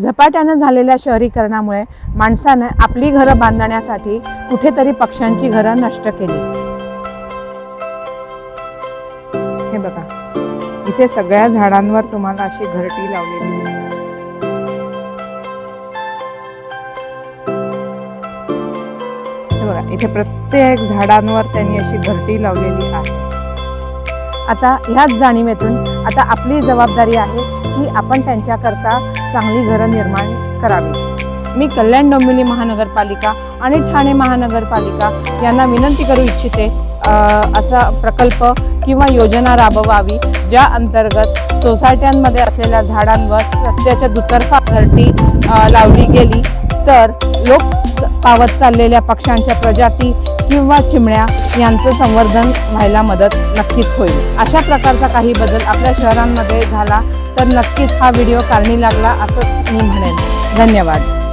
झपाट्यानं झालेल्या शहरीकरणामुळे माणसानं आपली घरं बांधण्यासाठी कुठेतरी पक्ष्यांची घरं नष्ट केली. हे बघा इथे सगळ्या झाडांवर तुम्हाला अशी घरटी लावलेली दिसते. हे बघा इथे प्रत्येक झाडांवर त्यांनी अशी घरटी लावलेली आहे. आता ह्याच जाणीवेतून आता आपली जबाबदारी आहे की आपण त्यांच्याकरता चांगली घरं निर्माण करावी. मी कल्याण डोंबिवली महानगरपालिका आणि ठाणे महानगरपालिका यांना विनंती करू इच्छिते असा प्रकल्प किंवा योजना राबवावी ज्या अंतर्गत सोसायट्यांमध्ये असलेल्या झाडांवर रस्त्याच्या दुतर्फा घरटी लावली गेली तर लोक पावत चाललेल्या पक्ष्यांच्या प्रजाती किंवा चिमण्या यांचं संवर्धन व्हायला मदत नक्कीच होईल. अशा प्रकारचा काही बदल आपल्या शहरांमध्ये झाला तर नक्कीच हा व्हिडिओ कारणी लागला असंच मी म्हणेन. धन्यवाद.